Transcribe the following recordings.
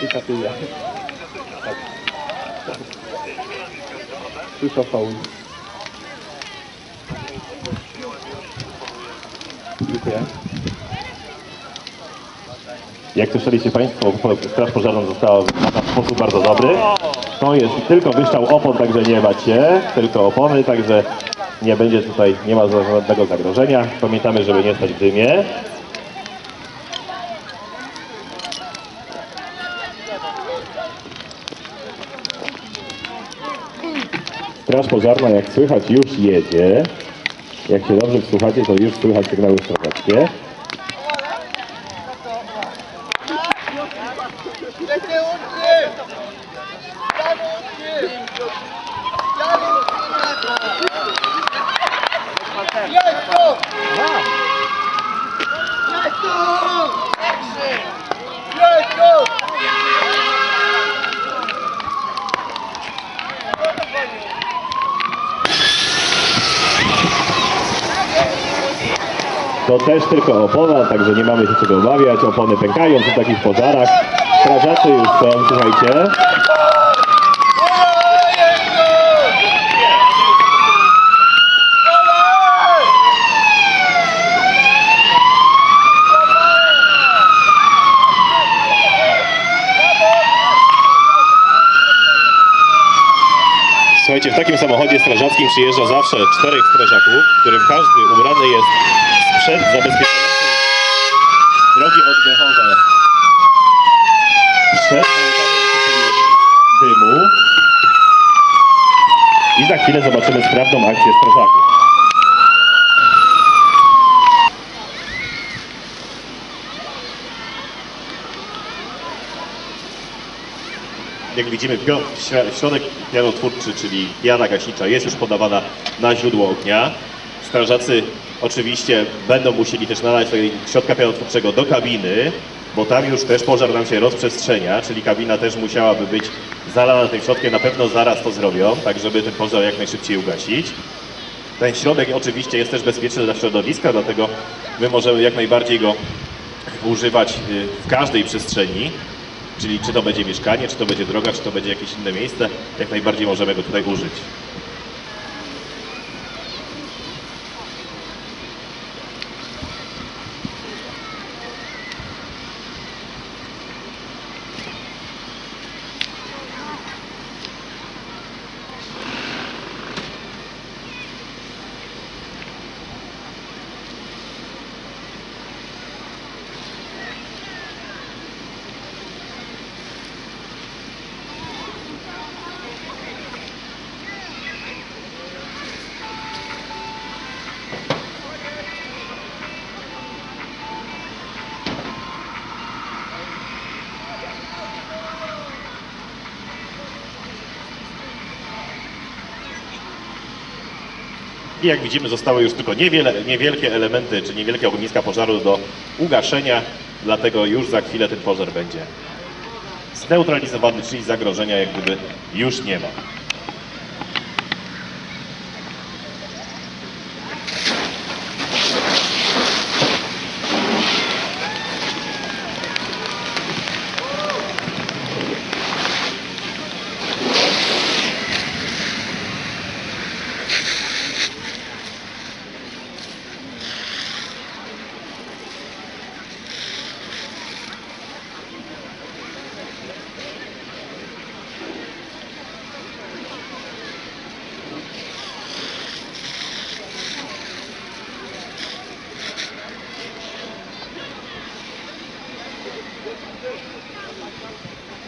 Tak. Słyszę faul. Dziękuję. Jak słyszeliście Państwo, Straż Pożarna została w sposób bardzo dobry. To jest tylko wyszczał opon, także nie się, tylko opony, także nie będzie tutaj, nie ma żadnego zagrożenia. Pamiętamy, żeby nie stać w dymie. Straż Pożarna, jak słychać, już jedzie. Jak się dobrze wsłuchacie, to już słychać sygnały strażackie. To też tylko opona, także nie mamy się czego obawiać. Opony pękają przy takich pożarach. Strażacy już są, słuchajcie. Słuchajcie, w takim samochodzie strażackim przyjeżdża zawsze czterech strażaków, w którym każdy ubrany jest sprzęt zabezpieczający drogi oddechowe przed dymu. I za chwilę zobaczymy sprawną akcję strażaków. Jak widzimy, środek pianotwórczy, czyli piana gaśnicza jest już podawana na źródło ognia. Strażacy oczywiście będą musieli też nalać środka pianotwórczego do kabiny, bo tam już też pożar nam się rozprzestrzenia, czyli kabina też musiałaby być zalana tym środkiem. Na pewno zaraz to zrobią, tak żeby ten pożar jak najszybciej ugasić. Ten środek oczywiście jest też bezpieczny dla środowiska, dlatego my możemy jak najbardziej go używać y, w każdej przestrzeni. Czyli czy to będzie mieszkanie, czy to będzie droga, czy to będzie jakieś inne miejsce, jak najbardziej możemy go tutaj użyć. I jak widzimy zostały już tylko niewiele, niewielkie elementy, czy niewielkie ogniska pożaru do ugaszenia, dlatego już za chwilę ten pożar będzie zneutralizowany, czyli zagrożenia jak gdyby już nie ma.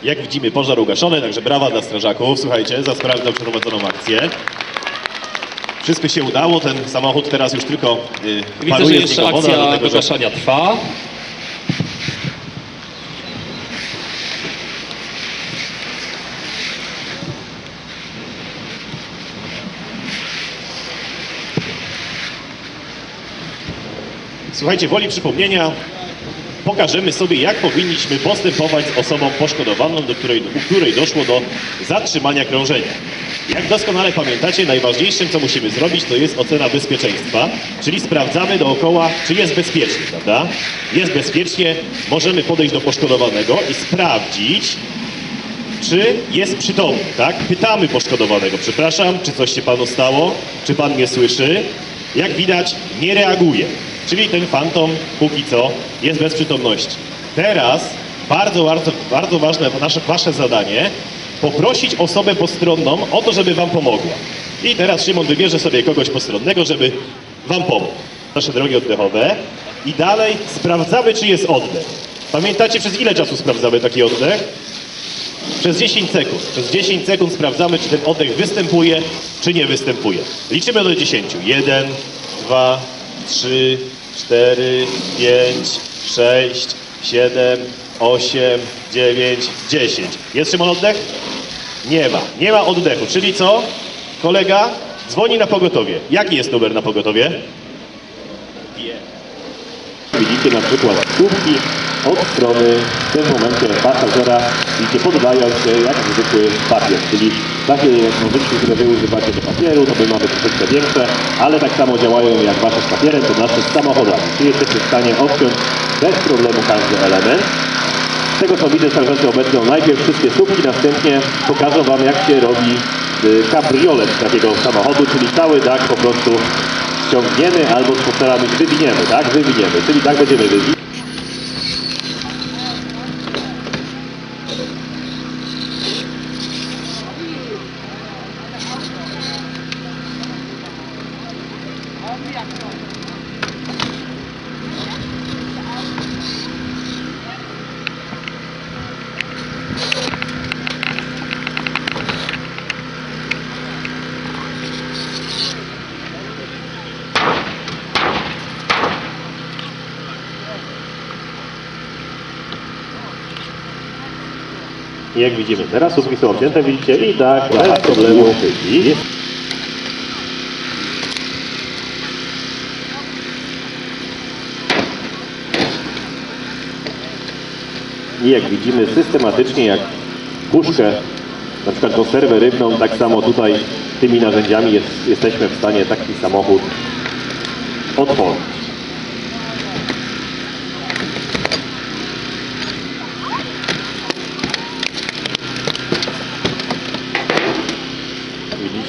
Jak widzimy, pożar ugaszony, także brawa dla strażaków. Słuchajcie, za sprawną przeprowadzoną akcję. Wszystko się udało, ten samochód teraz już tylko y, Widzę, że paruje z jeszcze niego woda, akcja dlatego że wygaszania trwa. Słuchajcie, woli przypomnienia, pokażemy sobie, jak powinniśmy postępować z osobą poszkodowaną, do której, u której doszło do zatrzymania krążenia. Jak doskonale pamiętacie, najważniejszym, co musimy zrobić, to jest ocena bezpieczeństwa, czyli sprawdzamy dookoła, czy jest bezpiecznie, prawda? Jest bezpiecznie, możemy podejść do poszkodowanego i sprawdzić, czy jest przytomny, tak? Pytamy poszkodowanego, przepraszam, czy coś się panu stało, czy pan mnie słyszy? Jak widać, nie reaguje, czyli ten fantom póki co jest bez przytomności. Teraz bardzo, bardzo, bardzo ważne nasze, wasze zadanie, poprosić osobę postronną o to, żeby wam pomogła. I teraz Szymon wybierze sobie kogoś postronnego, żeby wam pomógł. Nasze drogi oddechowe i dalej sprawdzamy, czy jest oddech. Pamiętacie, przez ile czasu sprawdzamy taki oddech? Przez 10 sekund. Przez 10 sekund sprawdzamy, czy ten oddech występuje, czy nie występuje. Liczymy do 10. 1, 2, 3, 4, 5, 6, 7, 8, 9, 10. Jest Szymon oddech? Nie ma. Nie ma oddechu. Czyli co? Kolega dzwoni na pogotowie. Jaki jest numer na pogotowie? Wie. Widzicie na przykład słupki od strony w tym momencie pasażera i nie poddają się jak zwykły papier, czyli takie nożyczki, które wy używacie do papieru, to by mamy troszeczkę większe, ale tak samo działają jak wasze z papierem, to nasze z samochodami, czyli jesteście w stanie odciąć bez problemu każdy element. Z tego co widzę, strażacy obecną najpierw wszystkie słupki, następnie pokażą wam jak się robi y, kabriolet takiego samochodu, czyli cały dach po prostu ściągniemy albo postaramy się wywiniemy, tak? Wywiniemy, czyli tak będziemy wywinąć. Jak widzimy, teraz słupki są obcięte, widzicie, i tak bez problemu. I jak widzimy, systematycznie jak puszkę, na przykład konserwę rybną, tak samo tutaj tymi narzędziami jest, jesteśmy w stanie taki samochód otworzyć.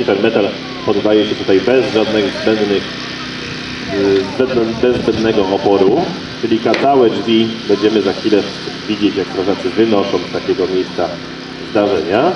Ten metal poddaje się tutaj bez żadnych zbędnych, y, bez zbędnego oporu, czyli całe drzwi będziemy za chwilę widzieć, jak strażacy wynoszą z takiego miejsca zdarzenia.